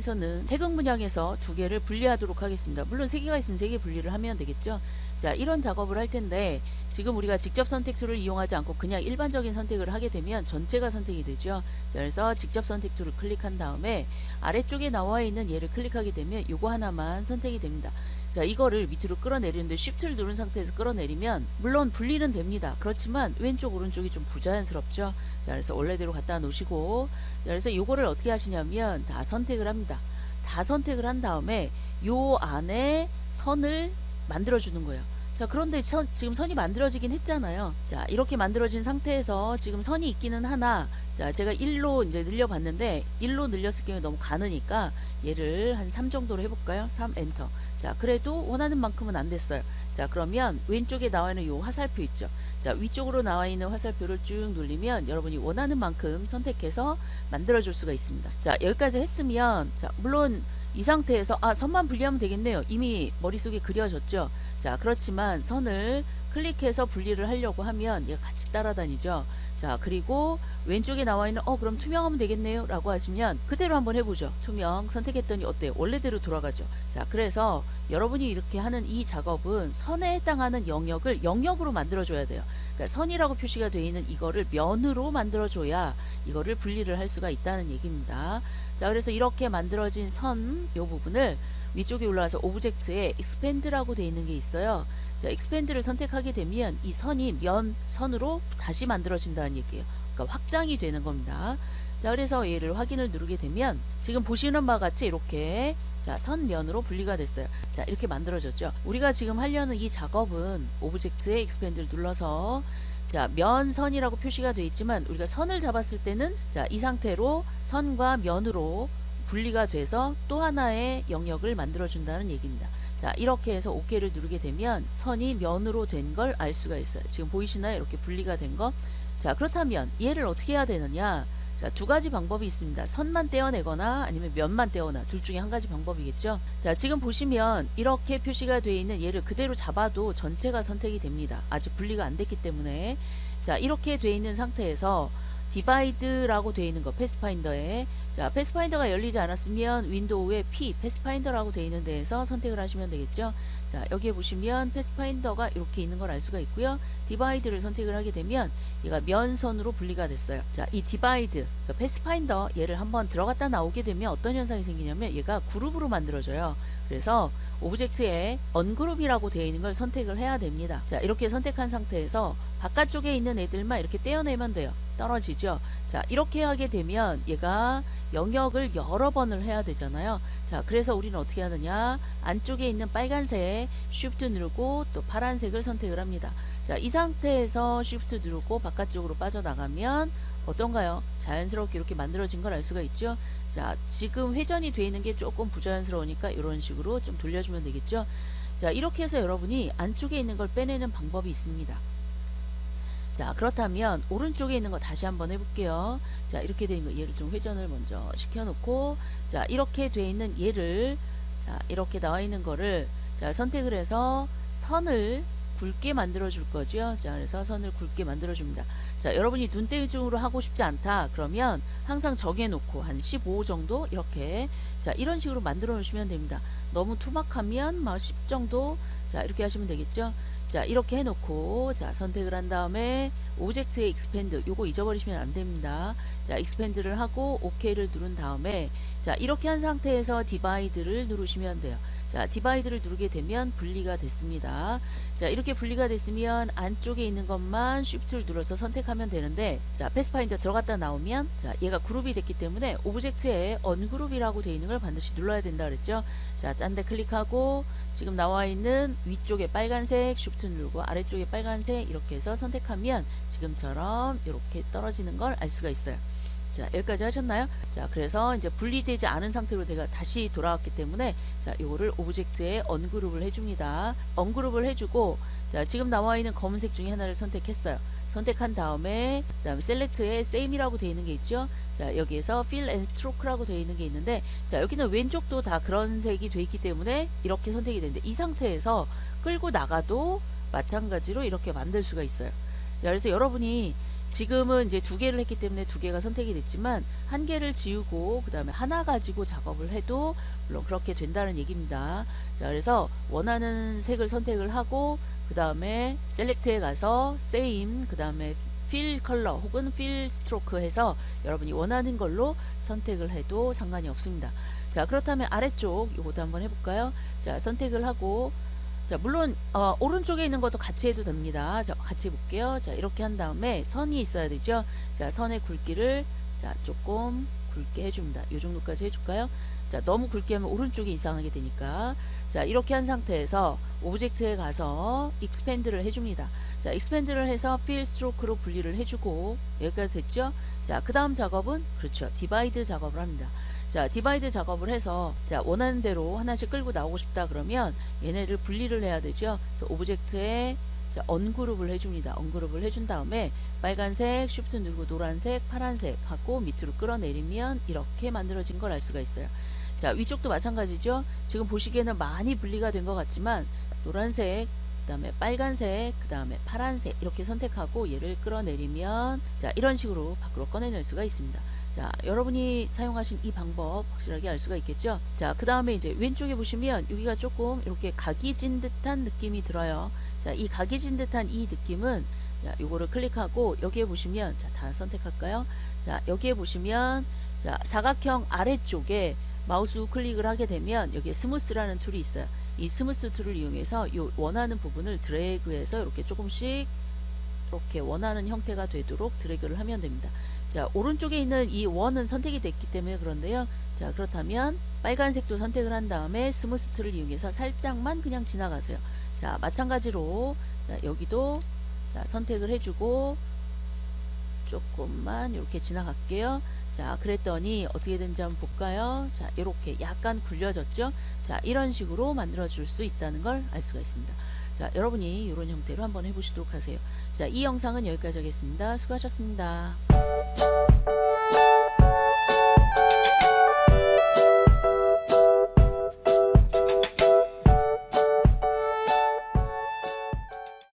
문양에서는 태극 문양에서 두 개를 분리하도록 하겠습니다. 물론 세 개가 있으면 세 개 분리를 하면 되겠죠. 자, 이런 작업을 할 텐데 지금 우리가 직접 선택 툴을 이용하지 않고 그냥 일반적인 선택을 하게 되면 전체가 선택이 되죠. 자, 그래서 직접 선택 툴을 클릭한 다음에 아래쪽에 나와 있는 얘를 클릭하게 되면 요거 하나만 선택이 됩니다. 자, 이거를 밑으로 끌어내리는데 Shift를 누른 상태에서 끌어내리면 물론 분리는 됩니다. 그렇지만 왼쪽 오른쪽이 좀 부자연스럽죠. 자, 그래서 원래대로 갖다 놓으시고 자, 그래서 요거를 어떻게 하시냐면 다 선택을 합니다. 다 선택을 한 다음에 요 안에 선을 만들어 주는 거예요. 자, 그런데 선, 지금 선이 만들어지긴 했잖아요. 자, 이렇게 만들어진 상태에서 지금 선이 있기는 하나, 자, 제가 1로 이제 늘려봤는데, 1로 늘렸을 경우에 너무 가느니까, 얘를 한 3 정도로 해볼까요? 3 엔터. 자, 그래도 원하는 만큼은 안 됐어요. 자, 그러면 왼쪽에 나와 있는 요 화살표 있죠? 자, 위쪽으로 나와 있는 화살표를 쭉 눌리면 여러분이 원하는 만큼 선택해서 만들어 줄 수가 있습니다. 자, 여기까지 했으면, 자, 물론 이 상태에서 아 선만 분리하면 되겠네요. 이미 머릿속에 그려졌죠. 자 그렇지만 선을 클릭해서 분리를 하려고 하면 얘가 같이 따라다니죠. 자 그리고 왼쪽에 나와 있는 어 그럼 투명하면 되겠네요 라고 하시면 그대로 한번 해보죠. 투명 선택했더니 어때요? 원래대로 돌아가죠. 자 그래서 여러분이 이렇게 하는 이 작업은 선에 해당하는 영역을 영역으로 만들어줘야 돼요. 그러니까 선이라고 표시가 되어 있는 이거를 면으로 만들어줘야 이거를 분리를 할 수가 있다는 얘기입니다. 자 그래서 이렇게 만들어진 선 요 부분을 위쪽에 올라와서 오브젝트에 expand라고 되어 있는 게 있어요. 자 expand를 선택하게 되면 이 선이 면 선으로 다시 만들어진다는 얘기예요. 그러니까 확장이 되는 겁니다. 자 그래서 얘를 확인을 누르게 되면 지금 보시는 바와 같이 이렇게 자 선면으로 분리가 됐어요. 자 이렇게 만들어졌죠. 우리가 지금 하려는 이 작업은 오브젝트에 expand를 눌러서 자, 면선이라고 표시가 되어 있지만 우리가 선을 잡았을 때는 자, 이 상태로 선과 면으로 분리가 돼서 또 하나의 영역을 만들어 준다는 얘기입니다. 자, 이렇게 해서 OK를 누르게 되면 선이 면으로 된 걸 알 수가 있어요. 지금 보이시나요? 이렇게 분리가 된 거. 자, 그렇다면 얘를 어떻게 해야 되느냐? 자, 두 가지 방법이 있습니다. 선만 떼어내거나 아니면 면만 떼어나 둘 중에 한 가지 방법이겠죠. 자, 지금 보시면 이렇게 표시가 되어 있는 얘를 그대로 잡아도 전체가 선택이 됩니다. 아직 분리가 안 됐기 때문에. 자, 이렇게 되어 있는 상태에서 디바이드라고 되어 있는 거 패스파인더에. 자 패스파인더가 열리지 않았으면 윈도우에 P 패스파인더라고 되어 있는 데에서 선택을 하시면 되겠죠? 자 여기에 보시면 패스파인더가 이렇게 있는 걸 알 수가 있고요. 디바이드를 선택을 하게 되면 얘가 면선으로 분리가 됐어요. 자이 디바이드 그러니까 패스파인더 얘를 한번 들어갔다 나오게 되면 어떤 현상이 생기냐면 얘가 그룹으로 만들어져요. 그래서 오브젝트에 언그룹이라고 되어 있는 걸 선택을 해야 됩니다. 자 이렇게 선택한 상태에서 바깥쪽에 있는 애들만 이렇게 떼어내면 돼요 떨어지죠. 자, 이렇게 하게 되면 얘가 영역을 여러 번을 해야 되잖아요. 자, 그래서 우리는 어떻게 하느냐? 안쪽에 있는 빨간색 Shift 누르고 또 파란색을 선택을 합니다. 자, 이 상태에서 Shift 누르고 바깥쪽으로 빠져나가면 어떤가요? 자연스럽게 이렇게 만들어진 걸 알 수가 있죠. 자, 지금 회전이 되어 있는 게 조금 부자연스러우니까 이런 식으로 좀 돌려주면 되겠죠. 자, 이렇게 해서 여러분이 안쪽에 있는 걸 빼내는 방법이 있습니다. 자 그렇다면 오른쪽에 있는 거 다시 한번 해볼게요. 자 이렇게 돼 있는 거 얘를 좀 회전을 먼저 시켜놓고 자 이렇게 돼 있는 얘를 자 이렇게 나와 있는 거를 자 선택을 해서 선을 굵게 만들어 줄 거죠? 자 그래서 선을 굵게 만들어 줍니다. 자 여러분이 눈대중으로 하고 싶지 않다. 그러면 항상 정해 놓고 한 15 정도 이렇게 자 이런 식으로 만들어 놓으시면 됩니다. 너무 투박하면 막 10 정도? 자 이렇게 하시면 되겠죠 자 이렇게 해놓고 자 선택을 한 다음에 오브젝트의 익스펜드 요거 잊어버리시면 안 됩니다. 자 익스펜드를 하고 OK를 누른 다음에 자 이렇게 한 상태에서 디바이드를 누르시면 돼요. 자 디바이드를 누르게 되면 분리가 됐습니다. 자 이렇게 분리가 됐으면 안쪽에 있는 것만 Shift를 눌러서 선택하면 되는데 자 패스파인더 들어갔다 나오면 자 얘가 그룹이 됐기 때문에 오브젝트에 언그룹이라고 되어 있는 걸 반드시 눌러야 된다 그랬죠? 자 딴 데 클릭하고 지금 나와 있는 위쪽에 빨간색 Shift 누르고 아래쪽에 빨간색 이렇게 해서 선택하면 지금처럼 이렇게 떨어지는 걸 알 수가 있어요. 자 여기까지 하셨나요? 자 그래서 이제 분리되지 않은 상태로 제가 다시 돌아왔기 때문에 자 요거를 오브젝트에 언그룹을 해줍니다. 언그룹을 해주고 자 지금 나와 있는 검은색 중에 하나를 선택했어요 선택한 다음에 그 다음에 셀렉트에 same이라고 되어 있는 게 있죠 자 여기에서 fill and stroke라고 되어 있는 게 있는데 자 여기는 왼쪽도 다 그런 색이 되어 있기 때문에 이렇게 선택이 되는데 이 상태에서 끌고 나가도 마찬가지로 이렇게 만들 수가 있어요 자 그래서 여러분이 지금은 이제 두 개를 했기 때문에 두 개가 선택이 됐지만 한 개를 지우고 그 다음에 하나 가지고 작업을 해도 물론 그렇게 된다는 얘기입니다. 자, 그래서 원하는 색을 선택을 하고 그 다음에 셀렉트에 가서 same 그 다음에 fill 컬러 혹은 fill 스트로크 해서 여러분이 원하는 걸로 선택을 해도 상관이 없습니다. 자, 그렇다면 아래쪽 요것도 한번 해볼까요? 자, 선택을 하고 자, 물론 어, 오른쪽에 있는 것도 같이 해도 됩니다. 자, 같이 해볼게요. 자, 이렇게 한 다음에 선이 있어야 되죠. 자, 선의 굵기를 자, 조금 굵게 해줍니다. 요 정도까지 해줄까요? 자, 너무 굵게 하면 오른쪽이 이상하게 되니까 자, 이렇게 한 상태에서 오브젝트에 가서 익스펜드를 해줍니다. 자, 익스펜드를 해서 필 스트로크로 분리를 해주고 여기까지 됐죠? 자, 그 다음 작업은 그렇죠. 디바이드 작업을 합니다. 자, 디바이드 작업을 해서 자, 원하는 대로 하나씩 끌고 나오고 싶다 그러면 얘네를 분리를 해야 되죠. 그래서 오브젝트에 자, 언그룹을 해줍니다. 언그룹을 해준 다음에 빨간색 쉬프트 누르고 노란색, 파란색 하고 밑으로 끌어내리면 이렇게 만들어진 걸 알 수가 있어요. 자, 위쪽도 마찬가지죠. 지금 보시기에는 많이 분리가 된 것 같지만 노란색, 그 다음에 빨간색, 그 다음에 파란색 이렇게 선택하고 얘를 끌어내리면 자, 이런 식으로 밖으로 꺼내낼 수가 있습니다. 자, 여러분이 사용하신 이 방법 확실하게 알 수가 있겠죠? 자, 그 다음에 이제 왼쪽에 보시면 여기가 조금 이렇게 각이 진 듯한 느낌이 들어요. 자, 이 각이 진 듯한 이 느낌은 자, 요거를 클릭하고 여기에 보시면 자, 다 선택할까요? 자, 여기에 보시면 자, 사각형 아래쪽에 마우스 우클릭을 하게 되면 여기에 스무스라는 툴이 있어요. 이 스무스 툴을 이용해서 요 원하는 부분을 드래그해서 이렇게 조금씩 이렇게 원하는 형태가 되도록 드래그를 하면 됩니다. 자, 오른쪽에 있는 이 원은 선택이 됐기 때문에 그런데요. 자, 그렇다면 빨간색도 선택을 한 다음에 스무스 툴을 이용해서 살짝만 그냥 지나가세요. 자, 마찬가지로 자, 여기도 자, 선택을 해주고 조금만 이렇게 지나갈게요. 자, 그랬더니 어떻게 된지 한번 볼까요? 자, 이렇게 약간 굴려졌죠? 자, 이런 식으로 만들어 줄 수 있다는 걸 알 수가 있습니다. 자, 여러분이 이런 형태로 한번 해보시도록 하세요. 자, 이 영상은 여기까지 하겠습니다. 수고하셨습니다.